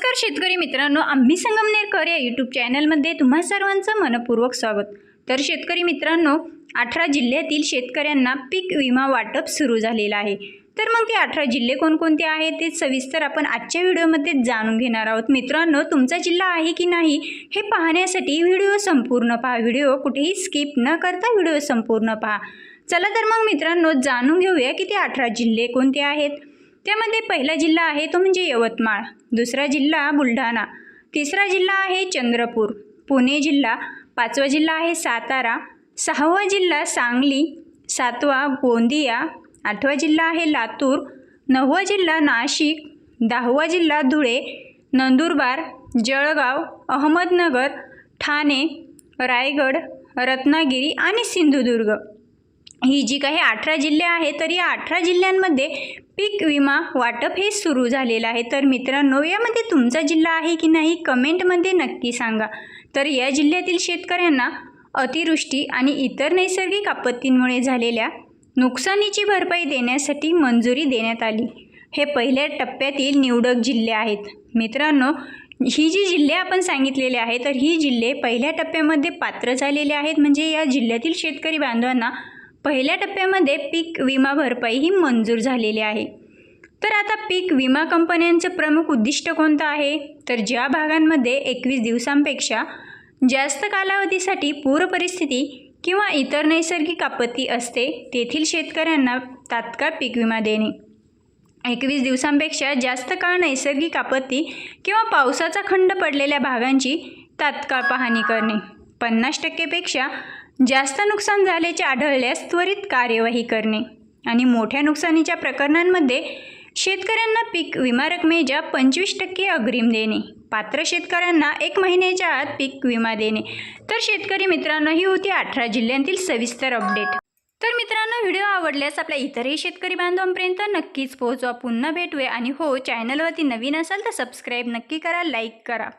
नमस्कार शेतकरी मित्रांनो आम्ही संगमनेरकर या यूट्यूब चॅनलमध्ये तुम्हा सर्वांचं मनपूर्वक स्वागत. तर शेतकरी मित्रांनो अठरा जिल्ह्यातील शेतकऱ्यांना पीक विमा वाटप सुरू झालेलं आहे. तर मग ते अठरा जिल्हे कोणकोणते आहेत ते सविस्तर आपण आजच्या व्हिडिओमध्ये जाणून घेणार आहोत. मित्रांनो तुमचा जिल्हा आहे की नाही हे पाहण्यासाठी व्हिडिओ संपूर्ण पहा. व्हिडिओ कुठेही स्किप न करता व्हिडिओ संपूर्ण पहा. चला तर मग मित्रांनो जाणून घेऊया की ते अठरा जिल्हे कोणते आहेत. त्यामध्ये पहिला जिल्हा आहे तो म्हणजे यवतमाळ दुसरा जिल्हा बुलढाणा तिसरा जिल्हा आहे चंद्रपूर पुणे जिल्हा पाचवा जिल्हा आहे सातारा सहावा जिल्हा सांगली सातवा गोंदिया आठवा जिल्हा आहे लातूर नववा जिल्हा नाशिक दहावा जिल्हा धुळे नंदुरबार जळगाव अहमदनगर ठाणे रायगड रत्नागिरी आणि सिंधुदुर्ग. ही जी काही अठरा जिल्हे आहेत तर या अठरा जिल्ह्यांमध्ये पीक विमा वाटप हे सुरू झालेलं आहे. तर मित्रांनो यामध्ये तुमचा जिल्हा आहे की नाही कमेंटमध्ये नक्की सांगा. तर या जिल्ह्यातील शेतकऱ्यांना अतिवृष्टी आणि इतर नैसर्गिक आपत्तींमुळे झालेल्या नुकसानीची भरपाई देण्यासाठी मंजुरी देण्यात आली. हे पहिल्या टप्प्यातील निवडक जिल्हे आहेत. मित्रांनो ही जी जिल्हे आपण सांगितलेले आहे तर ही जिल्हे पहिल्या टप्प्यामध्ये पात्र झालेले आहेत. म्हणजे या जिल्ह्यातील शेतकरी बांधवांना पहिल्या टप्प्यामध्ये पीक विमा भरपाई ही मंजूर झालेली आहे. तर आता पीक विमा कंपन्यांचं प्रमुख उद्दिष्ट कोणतं आहे? तर ज्या भागांमध्ये एकवीस दिवसांपेक्षा जास्त कालावधीसाठी पूर परिस्थिती किंवा इतर नैसर्गिक आपत्ती असते तेथील शेतकऱ्यांना तात्काळ पीक विमा देणे. एकवीस दिवसांपेक्षा जास्त काळ नैसर्गिक आपत्ती किंवा पावसाचा खंड पडलेल्या भागांची तात्काळ पाहणी करणे. पन्नास टक्केपेक्षा जास्त नुकसान झाल्याचे आढळल्यास त्वरित कार्यवाही करणे आणि मोठ्या नुकसानीच्या प्रकरणांमध्ये शेतकऱ्यांना पीक विमा रकमेच्या पंचवीस टक्के अग्रिम देणे पात्र शेतकऱ्यांना एक महिन्याच्या आत पीक विमा देणे. तर शेतकरी मित्रांनो ही होती अठरा जिल्ह्यांतील सविस्तर अपडेट. तर मित्रांनो व्हिडिओ आवडल्यास आपल्या इतरही शेतकरी बांधवांपर्यंत नक्कीच पोहोचवा. पुन्हा भेटूया आणि हो चॅनलवरती नवीन असाल तर सबस्क्राईब नक्की करा लाईक करा.